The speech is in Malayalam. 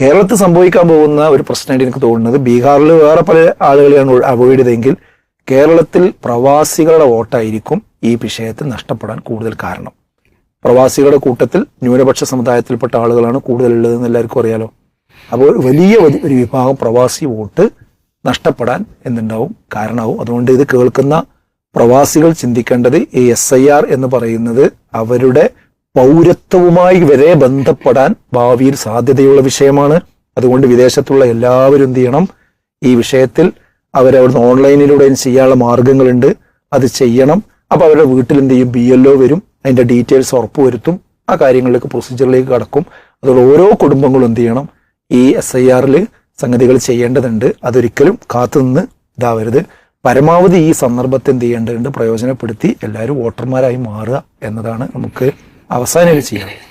കേരളത്തിൽ സംഭവിക്കാൻ പോകുന്ന ഒരു പ്രശ്നമായിട്ട് എനിക്ക് തോന്നുന്നത് ബീഹാറിൽ വേറെ പല ആളുകളെയാണ് അവോയ്ഡ് ചെയ്തെങ്കിൽ കേരളത്തിൽ പ്രവാസികളുടെ വോട്ടായിരിക്കും ഈ വിഷയത്തിൽ നഷ്ടപ്പെടാൻ കൂടുതൽ കാരണം. പ്രവാസികളുടെ കൂട്ടത്തിൽ ന്യൂനപക്ഷ സമുദായത്തിൽപ്പെട്ട ആളുകളാണ് കൂടുതലുള്ളതെന്ന് എല്ലാവർക്കും അറിയാലോ. അപ്പോൾ വലിയ ഒരു- വിഭാഗം പ്രവാസി വോട്ട് നഷ്ടപ്പെടാൻ എന്തുണ്ടാവും? കാരണമാവും. അതുകൊണ്ട് ഇത് കേൾക്കുന്ന പ്രവാസികൾ ചിന്തിക്കേണ്ടത് ഈ എസ് ഐ ആർ എന്ന് പറയുന്നത് അവരുടെ പൗരത്വവുമായി വരെ ബന്ധപ്പെടാൻ ഭാവിയിൽ സാധ്യതയുള്ള വിഷയമാണ്. അതുകൊണ്ട് വിദേശത്തുള്ള എല്ലാവരും എന്ത് ചെയ്യണം? ഈ വിഷയത്തിൽ അവരവിടുന്ന് ഓൺലൈനിലൂടെ ചെയ്യാനുള്ള മാർഗങ്ങളുണ്ട്. അത് ചെയ്യണം. അപ്പോൾ അവരുടെ വീട്ടിൽ എന്ത് ചെയ്യും? ബി എൽ വരും. അതിന്റെ ഡീറ്റെയിൽസ് ഉറപ്പുവരുത്തും. ആ കാര്യങ്ങളിലേക്ക് പ്രൊസീജിയറിലേക്ക് കടക്കും. അതുകൊണ്ട് ഓരോ കുടുംബങ്ങളും എന്ത് ചെയ്യണം? ഈ എസ് ഐ ആറിൽ സംഗതികൾ ചെയ്യേണ്ടതുണ്ട്. അതൊരിക്കലും കാത്തുനിന്ന് ഇതാവരുത്. പരമാവധി ഈ സന്ദർഭത്തെ എന്ത് ചെയ്യേണ്ടതുണ്ട്? പ്രയോജനപ്പെടുത്തി എല്ലാവരും വോട്ടർമാരായി മാറുക എന്നതാണ് നമുക്ക് അവസാനം ചെയ്യാം.